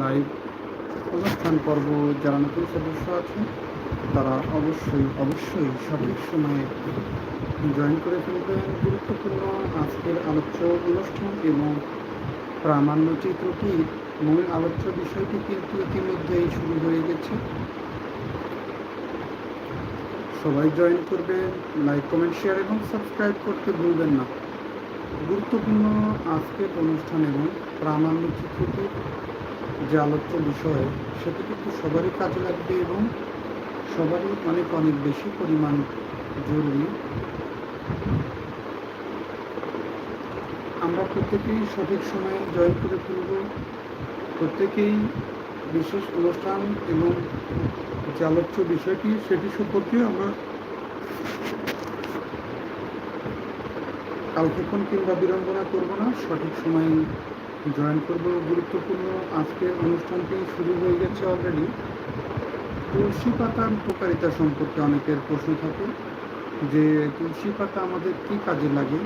Live অনুষ্ঠান পর্ব যারা নতুন সদস্য আছেন, তারা অবশ্যই অবশ্যই সঠিক সময়ে জয়েন করে ফেলবেন। গুরুত্বপূর্ণ আজকের আলোচ্য অনুষ্ঠান এবং প্রামাণ্য চিত্রটির মূল আলোচ্য বিষয়টি কিন্তু ইতিমধ্যেই শুরু হয়ে গেছে। সবাই জয়েন করবেন লাইক কমেন্ট শেয়ার এবং সাবস্ক্রাইব করতে ভুলবেন না। গুরুত্বপূর্ণ আজকের অনুষ্ঠান এবং প্রামাণ্য চিত্রটির যে আলোচ্য বিষয়, সেটা কিন্তু সবারই কাজে লাগবে এবং সবারই অনেক অনেক বেশি পরিমাণ জরুরি। আমরা প্রত্যেকেই সঠিক সময়ে জয়েন করে ফেলব প্রত্যেকেই বিশেষ অনুষ্ঠান এবং যে আলোচ্য বিষয়টি, সেটি সম্পর্কে আমরা কালক্ষেপণ কিংবা বিড়ম্বনা করব না। সঠিক সময়ে জয়েন করব গুরুত্বপূর্ণ আজকের অনুষ্ঠানটি শুরু হয়ে গেছে অলরেডি তুলসী পাতার উপকারিতা সম্পর্কে অনেকের প্রশ্ন থাকে যে তুলসী পাতা আমাদের কি কাজে লাগে?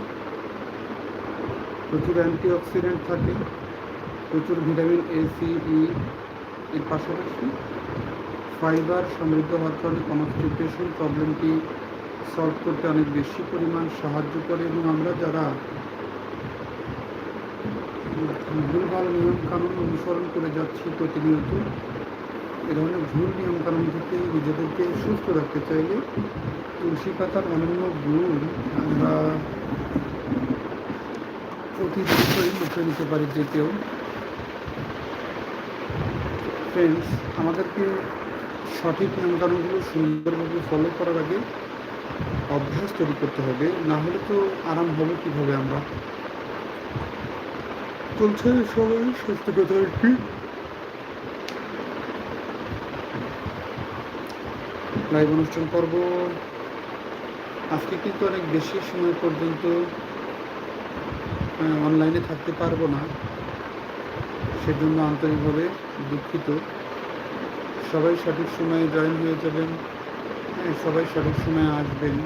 প্রচুর অ্যান্টিঅক্সিডেন্ট থাকে, প্রচুর ভিটামিন এ সি ই এর পাশাপাশি ফাইবার সমৃদ্ধ হওয়ার কারণে কনস্টিপেশন প্রবলেমটি সলভ করতে অনেক বেশি পরিমাণ সাহায্য করে এবং আমরা যারা ভুলভাল নিয়ম কানুন অনুসরণ করে যাচ্ছি প্রতিনিয়ত। এ ধরনের ভুল নিয়ম কানুন থেকে নিজেদেরকে সুস্থ রাখতে চাইলে তুলসী পাতার অনন্য গুণ আমরা প্রতিদিনই মুখে নিতে পারি যে কেউ ফ্রেন্ডস আমাদেরকে সঠিক নিয়মকানুনগুলো সুন্দরভাবে ফলো করার আগে অভ্যাস তৈরি করতে হবে, না হলে তো আরাম হবে কীভাবে আমরা? চলছে, সবাই স্বাস্থ্যগত একটি লাইভ অনুষ্ঠান পর্ব আজকে কিন্তু অনেক বেশি সময় পর্যন্ত অনলাইনে থাকতে পারব না। সেজন্য আন্তরিকভাবে দুঃখিত। সবাই সঠিক সময়ে জয়েন হয়ে যাবেন হ্যাঁ সবাই সঠিক সময়ে আসবেন।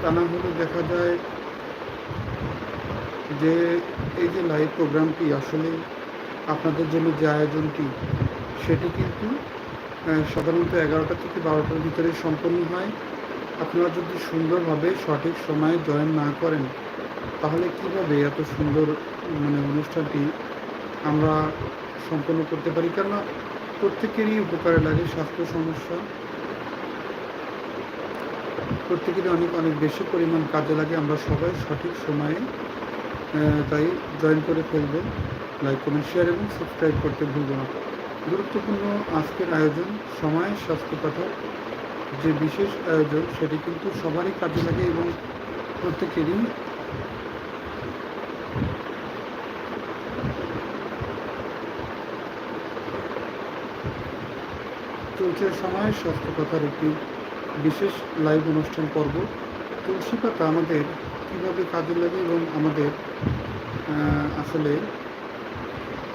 তা না হলে দেখা যায় যে এই যে লাইভ প্রোগ্রামটি আসলে আপনাদের জন্য যে আয়োজনটি, সেটি কিন্তু সাধারণত এগারোটা থেকে বারোটার ভিতরে সম্পন্ন হয়। আপনারা যদি সুন্দরভাবে সঠিক সময়ে জয়েন না করেন, তাহলে কীভাবে এত সুন্দর মানে অনুষ্ঠানটি আমরা সম্পন্ন করতে পারি? কেননা প্রত্যেকেরই উপকারে লাগে স্বাস্থ্য সমস্যা। প্রত্যেকেরই অনেক অনেক বেশি পরিমাণ কাজে লাগে। আমরা সবাই সঠিক সময়ে তাই জয়েন করে ফেলবেন লাইক কমেন্ট শেয়ার এবং সাবস্ক্রাইব করতে ভুলব না। গুরুত্বপূর্ণ আজকের আয়োজন, সময়, স্বাস্থ্য কথা যে বিশেষ আয়োজন, সেটি কিন্তু সবারই কাজে লাগে এবং প্রত্যেকেরই চলছে সময়, স্বাস্থ্য কথার একটি বিশেষ লাইভ অনুষ্ঠান পর্ব। তুলসী পাতা আমাদের কীভাবে কাজে লাগে এবং আমাদের আসলে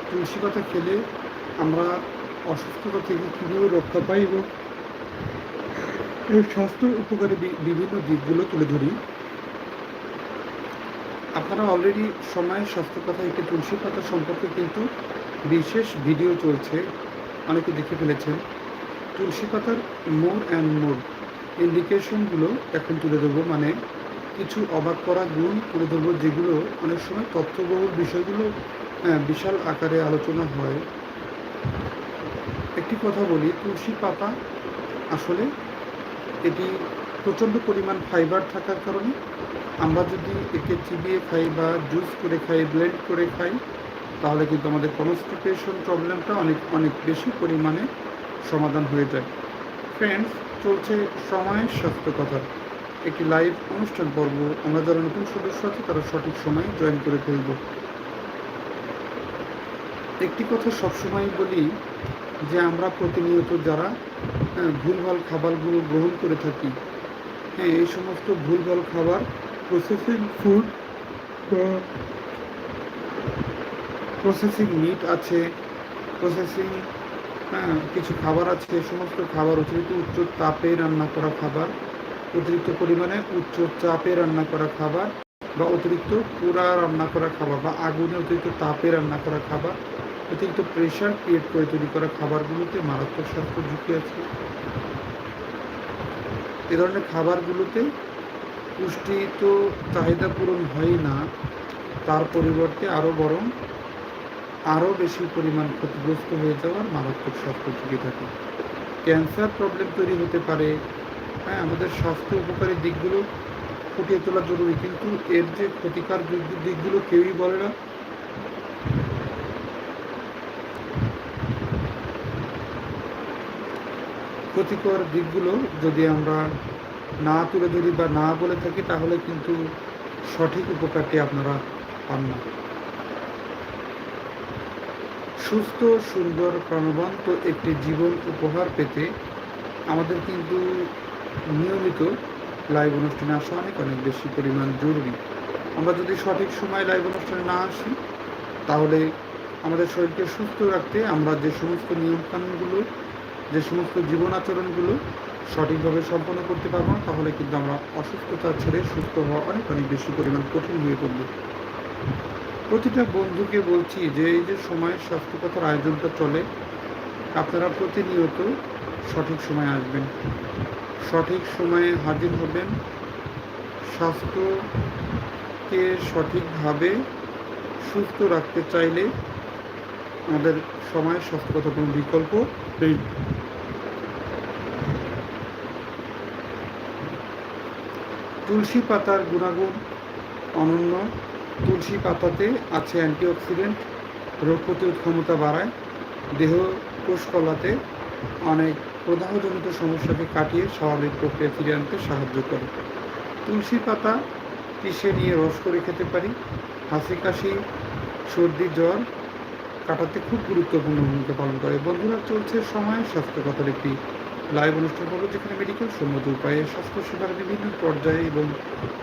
তুলসী পাতা খেলে আমরা অসুস্থতা থেকে কীভাবে রক্ষা পাই এবং স্বাস্থ্য উপকারী বিভিন্ন দিকগুলো তুলে ধরি। আপনারা অলরেডি সময় স্বাস্থ্য কথা একটি তুলসী পাতা সম্পর্কে কিন্তু বিশেষ ভিডিও চলছে, অনেকে দেখে ফেলেছেন। তুলসী পাতার মোর অ্যান্ড মোর ইন্ডিকেশনগুলো এখন তুলে ধরবো মানে কিছু অবাক করা গুণ তুলে ধরবো যেগুলো অনেক সময় তথ্যবহুল বিষয়গুলো আহ, বিশাল আকারে আলোচনা হয়। একটি কথা বলি তুলসী পাতা আসলে এটি প্রচণ্ড পরিমাণ ফাইবার থাকার কারণে আমরা যদি একে চিবিয়ে খাই বা জুস করে খাই ব্লেন্ড করে খাই তাহলে কিন্তু আমাদের কনস্টিপেশন প্রবলেমটা অনেক অনেক বেশি পরিমাণে সমাধান হয়ে যায়। ফ্রেন্ডস চলছে সময় স্বাস্থ্য কথা একটি লাইভ অনুষ্ঠান পর্ব। আমরা যারা নতুন সদস্য আছে তারা সঠিক সময়ে জয়েন করে ফেলব। একটি কথা সবসময় বলি যে আমরা প্রতিনিয়ত যারা হ্যাঁ, ভুলভাল খাবারগুলো গ্রহণ করে থাকি হ্যাঁ এই সমস্ত ভুলভাল খাবার প্রসেসিং ফুড প্রসেসিং মিট আছে প্রসেসিং হ্যাঁ কিছু খাবার আছে সমস্ত খাবার অতিরিক্ত উচ্চ তাপে রান্না করা খাবার অতিরিক্ত পরিমাণে উচ্চ চাপে রান্না করা খাবার বা অতিরিক্ত পোড়া রান্না করা খাবার বা আগুনে অতিরিক্ত তাপে রান্না করা খাবার, অতিরিক্ত প্রেশার ক্রিয়েট করে তৈরি করা খাবারগুলোতে মারাত্মক স্বাস্থ্য ঝুঁকি আছে। এ ধরনের খাবারগুলোতে পুষ্টি তো চাহিদা পূরণ হয় না, তার পরিবর্তে আরও বরং আরও বেশি পরিমাণ ক্ষতিগ্রস্ত হয়ে যাওয়ার মারাত্মক স্বাস্থ্য ঝুঁকি থাকে। ক্যান্সার প্রবলেম তৈরি হতে পারে হ্যাঁ আমাদের স্বাস্থ্য উপকারী দিকগুলো ফুটিয়ে তোলা জরুরি, কিন্তু এর যে ক্ষতিকার দিক- দিকগুলো কেউই বলে না। ক্ষতিকর দিকগুলো যদি আমরা না তুলে ধরি বা না বলে থাকি, তাহলে কিন্তু সঠিক উপকারটি আপনারা পান না। সুস্থ, সুন্দর, প্রাণবন্ত একটি জীবন উপহার পেতে আমাদের কিন্তু নিয়মিত লাইভ অনুষ্ঠানে আসা অনেক অনেক বেশি পরিমাণ জরুরি। আমরা যদি সঠিক সময় লাইভ অনুষ্ঠানে না আসি, তাহলে আমাদের শরীরকে সুস্থ রাখতে আমরা যে সমস্ত নিয়মকানুনগুলো, যে সমস্ত জীবন আচরণগুলো সঠিকভাবে সম্পন্ন করতে পারব না, তাহলে কিন্তু আমরা অসুস্থতা ছেড়ে সুস্থ হওয়া অনেক অনেক বেশি পরিমাণ কঠিন হয়ে পড়ব। প্রতিটা বন্ধুকে বলছি যে, এই যে সময়ের স্বাস্থ্যকথার আয়োজনটা চলে, আপনারা প্রতিনিয়ত সঠিক সময়ে আসবেন। সঠিক সময়ে হাজির হবেন। স্বাস্থ্যকে সঠিকভাবে সুস্থ রাখতে চাইলে আমাদের সময়ের স্বাস্থ্যগত কোনো বিকল্প নেই। তুলসী পাতার গুণাগুণ অনন্য। তুলসী পাতাতে আছে অ্যান্টিঅক্সিডেন্ট, রোগ প্রতিরোধ ক্ষমতা বাড়ায়। দেহ কোষকলাতে অনেক প্রদাহজনিত সমস্যাকে কাটিয়ে স্বাভাবিক প্রক্রিয়া ফিরিয়ে আনতে সাহায্য করে। তুলসী পাতা পিষে নিয়ে রস করে খেতে পারি। হাসি কাশি, সর্দি, জ্বর কাটাতে খুব গুরুত্বপূর্ণ ভূমিকা পালন করে। বন্ধুরা, চলছে সময় স্বাস্থ্যকথার একটি লাইভ অনুষ্ঠান পর্ব, যেখানে মেডিকেল সম্মত উপায়ে স্বাস্থ্যসেবার বিভিন্ন পর্যায়ে এবং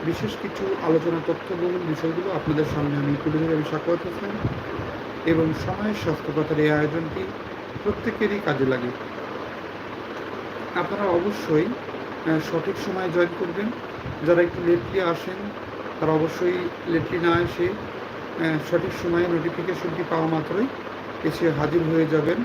বিশেষ কিছু আলোচনা তথ্যবহুল বিষয়গুলো আপনাদের সামনে আমি তুলে ধরে। আমি স্বাগত এবং সময়ের স্বাস্থ্যকথার এই আয়োজনটি প্রত্যেকেরই কাজে লাগে। আপনারা অবশ্যই সঠিক সময়ে জয়েন করবেন। যারা একটু লেটলি আসেন, তারা অবশ্যই লেটলি না এসে সঠিক সময়ে নোটিফিকেশনটি পাওয়া মাত্রই এসে হাজির হয়ে যাবেন।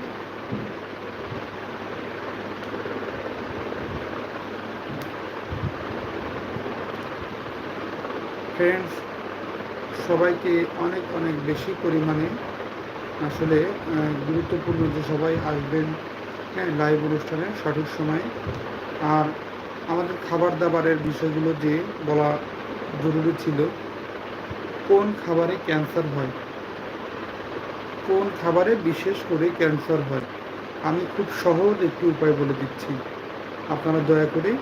ফ্রেন্ডস সবাইকে অনেক অনেক বেশি পরিমাণে আসলে গুরুত্বপূর্ণ যে সবাই আসবেন লাইভ অনুষ্ঠানে সঠিক সময়ে। আর আমাদের খাবার দাবারের বিষয়গুলো যে বলা জরুরি ছিল, কোন খাবারে ক্যান্সার হয়? কোন খাবারে বিশেষ করে ক্যান্সার হয়? আমি খুব সহজ একটি উপায় বলে দিচ্ছি। আপনারা দয়া করে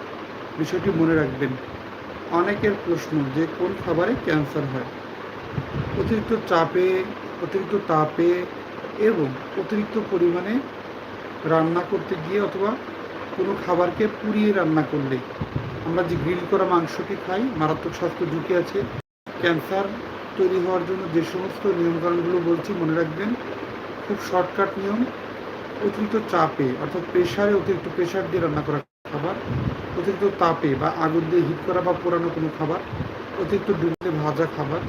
বিষয়টি মনে রাখবেন। অনেকের প্রশ্ন যে কোন খাবারে ক্যান্সার হয়? অতিরিক্ত চাপে, অতিরিক্ত তাপে এবং অতিরিক্ত পরিমাণে রান্না করতে গিয়ে অথবা কোনো খাবারকে পুড়িয়ে রান্না করলে আমরা যে গ্রিল করা মাংসটি খাই, মারাত্মক স্বাস্থ্য ঝুঁকি আছে। ক্যান্সার তৈরি হওয়ার জন্য যে সমস্ত নিয়মকানুনগুলো বলছি, মনে রাখবেন, খুব শর্টকাট নিয়ম, অতিরিক্ত চাপে, অর্থাৎ প্রেশারে অতিরিক্ত প্রেশার দিয়ে রান্না করা খাবার, অতিরিক্ত তাপে বা আগুন দিয়ে হিট করা বা পোড়ানো কোনো খাবার, অতিরিক্ত ডুবলে ভাজা খাবার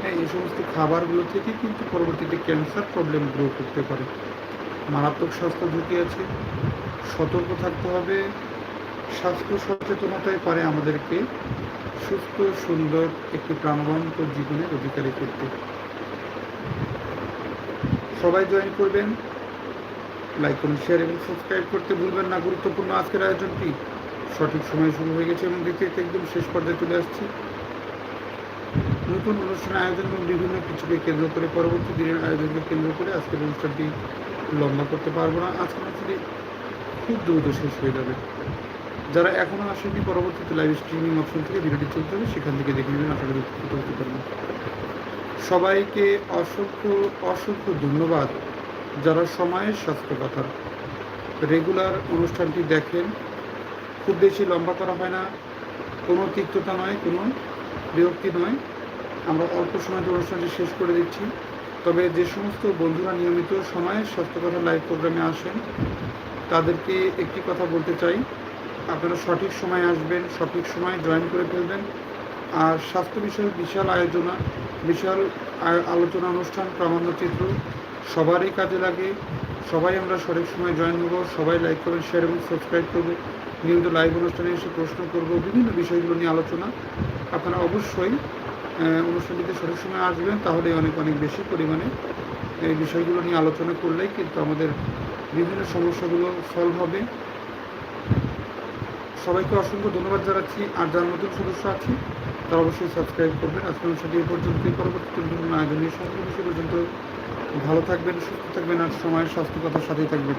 হ্যাঁ এই সমস্ত খাবারগুলো থেকে কিন্তু পরবর্তীতে ক্যান্সার প্রবলেম গ্রো করতে পারে। মারাত্মক স্বাস্থ্য ঝুঁকি আছে, সতর্ক থাকতে হবে, স্বাস্থ্য সচেতনতাই পারে আমাদেরকে সুস্থ, সুন্দর একটি প্রাণবন্ত জীবনের অধিকারী করতে। সবাই জয়েন করবেন লাইক করুন শেয়ার এবং সাবস্ক্রাইব করতে ভুলবেন না। গুরুত্বপূর্ণ আজকের আয়োজনটি সঠিক সময় শুরু হয়ে গেছে এবং দেখতে একদম শেষ পর্যায়ে চলে আসছি। নতুন অনুষ্ঠান আয়োজন এবং বিভিন্ন কিছুকে কেন্দ্র করে পরবর্তী দিনের আয়োজনকে কেন্দ্র করে আজকের অনুষ্ঠানটি লম্বা করতে পারব না। আজকের অনুষ্ঠানটি খুব দ্রুত শেষ হয়ে যাবে। যারা এখনও আসেনি পরবর্তীতে লাইভ স্ট্রিমিং অপশন থেকে ভিডিওটি চলতে হবে সেখান থেকে দেখে নেবেন। করি উপকৃত হতে পারবেন। সবাইকে অসংখ্য অসংখ্য ধন্যবাদ। যারা সময়ের স্বাস্থ্য কথা রেগুলার অনুষ্ঠানটি দেখেন, খুব বেশি লম্বা করা হয় না। কোনো তিক্ততা নয়, কোনো বিরক্তি নয়। আমরা অল্প সময়তে অনুষ্ঠানটি শেষ করে দিচ্ছি। তবে যে সমস্ত বন্ধুরা নিয়মিত সময়ের স্বাস্থ্যকথা লাইভ প্রোগ্রামে আসেন, তাদেরকে একটি কথা বলতে চাই। আপনারা সঠিক সময় আসবেন, সঠিক সময় জয়েন করে ফেলবেন। আর স্বাস্থ্য বিষয়ে বিশাল আয়োজনা, বিশাল আলোচনা অনুষ্ঠান প্রামাণ্যচিত্র সবারই কাজে লাগে। সবাই আমরা সঠিক সময় জয়েন হব, সবাই লাইক করবেন শেয়ার এবং সাবস্ক্রাইব করব। নিয়মিত লাইভ অনুষ্ঠানে এসে প্রশ্ন করব, বিভিন্ন বিষয়গুলো নিয়ে আলোচনা। আপনারা অবশ্যই অনুষ্ঠানটিতে সঠিক সময় আসবেন, তাহলে অনেক অনেক বেশি পরিমাণে এই বিষয়গুলো নিয়ে আলোচনা করলেই কিন্তু আমাদের বিভিন্ন সমস্যাগুলো সলভ হবে। সবাইকে অসংখ্য ধন্যবাদ জানাচ্ছি। আর যারা নতুন সদস্য আছে, তারা অবশ্যই সাবস্ক্রাইব করবেন। আজকের অনুষ্ঠানটি এই পর্যন্ত পরবর্তী নতুন সংখ্যা বিষয় পর্যন্ত ভালো থাকবেন, সুস্থ থাকবেন, আর সময়ের স্বাস্থ্য, কথার সাথেই থাকবেন।